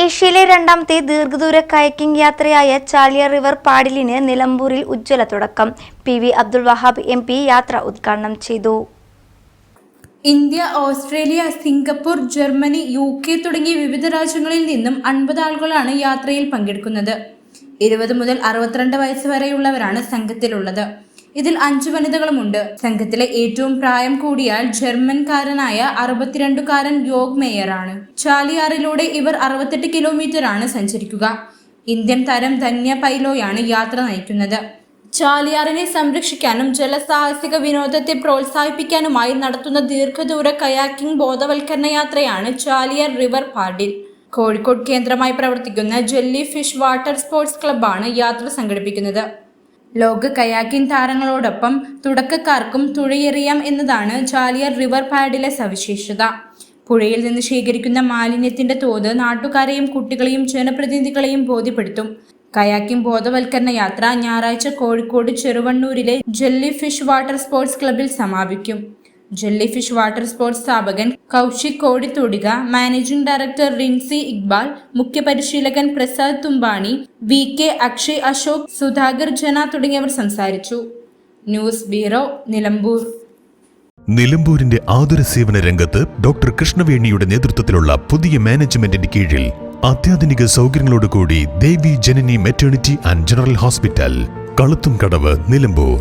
ഏഷ്യയിലെ രണ്ടാമത്തെ ദീർഘദൂര കയക്കിംഗ് യാത്രയായ ചാലിയ റിവർ പാഡിലിന് നിലമ്പൂരിൽ ഉജ്ജ്വല തുടക്കം. P V Abdul Wahab M P യാത്ര ഉദ്ഘാടനം ചെയ്തു. India Australia Singapore Germany U K തുടങ്ങിയ വിവിധ രാജ്യങ്ങളിൽ നിന്നും അൻപത് ആളുകളാണ് യാത്രയിൽ പങ്കെടുക്കുന്നത്. ഇരുപത് മുതൽ അറുപത്തിരണ്ട് വയസ്സ് വരെയുള്ളവരാണ് സംഘത്തിലുള്ളത്. ഇതിൽ അഞ്ചു വനിതകളുമുണ്ട്. സംഘത്തിലെ ഏറ്റവും പ്രായം കൂടിയാൽ ജർമ്മൻകാരനായ അറുപത്തിരണ്ടുകാരൻ യോഗ് മേയറാണ്. ചാലിയാറിലൂടെ ഇവർ അറുപത്തെട്ട് കിലോമീറ്ററാണ് സഞ്ചരിക്കുക. ഇന്ത്യൻ തരം ധന്യ പൈലോയാണ് യാത്ര നയിക്കുന്നത്. ചാലിയാറിനെ സംരക്ഷിക്കാനും ജലസാഹസിക വിനോദത്തെ പ്രോത്സാഹിപ്പിക്കാനുമായി നടത്തുന്ന ദീർഘദൂര കയാക്കിംഗ് ബോധവൽക്കരണ യാത്രയാണ് ചാലിയാർ റിവർ പാഡിൽ കോഴിക്കോട് കേന്ദ്രമായി പ്രവർത്തിക്കുന്ന ജെല്ലി ഫിഷ് വാട്ടർ സ്പോർട്സ് ക്ലബ്ബാണ് യാത്ര സംഘടിപ്പിക്കുന്നത്. ലോക കയാക്കിംഗ് താരങ്ങളോടൊപ്പം തുടക്കക്കാർക്കും തുഴയെറിയാം എന്നതാണ് ചാലിയർ റിവർ പാഡിലെ സവിശേഷത. പുഴയിൽ നിന്ന് ശേഖരിക്കുന്ന മാലിന്യത്തിന്റെ തോത് നാട്ടുകാരെയും കുട്ടികളെയും ജനപ്രതിനിധികളെയും ബോധ്യപ്പെടുത്തും. കയാക്കിംഗ് ബോധവൽക്കരണ യാത്ര ഞായറാഴ്ച കോഴിക്കോട് ചെറുവണ്ണൂരിലെ ജെല്ലി ഫിഷ് വാട്ടർ സ്പോർട്സ് ക്ലബിൽ സമാപിക്കും. ജെല്ലി ഫിഷ് വാട്ടർ സ്പോർട്സ് സ്ഥാപകൻ കൗശിക് കോടിത്തൊടിക മാനേജിംഗ് ഡയറക്ടർ റിൻസി ഇക്ബാൽ മുഖ്യപരിശീലകൻ പ്രസാദ് തുമ്പാണി വി കെ അക്ഷയ് അശോക് സുധാകർ ജന തുടങ്ങിയവർ സംസാരിച്ചു. News bureau Nilambur. നിലമ്പൂരിന്റെ ആതുര സേവന രംഗത്ത് ഡോക്ടർ കൃഷ്ണവേണിയുടെ നേതൃത്വത്തിലുള്ള പുതിയ മാനേജ്മെന്റിന്റെ കീഴിൽ അത്യാധുനിക സൗകര്യങ്ങളോടുകൂടി Devi Janani maternity and general hospital Kaluthum Kadavu Nilambur.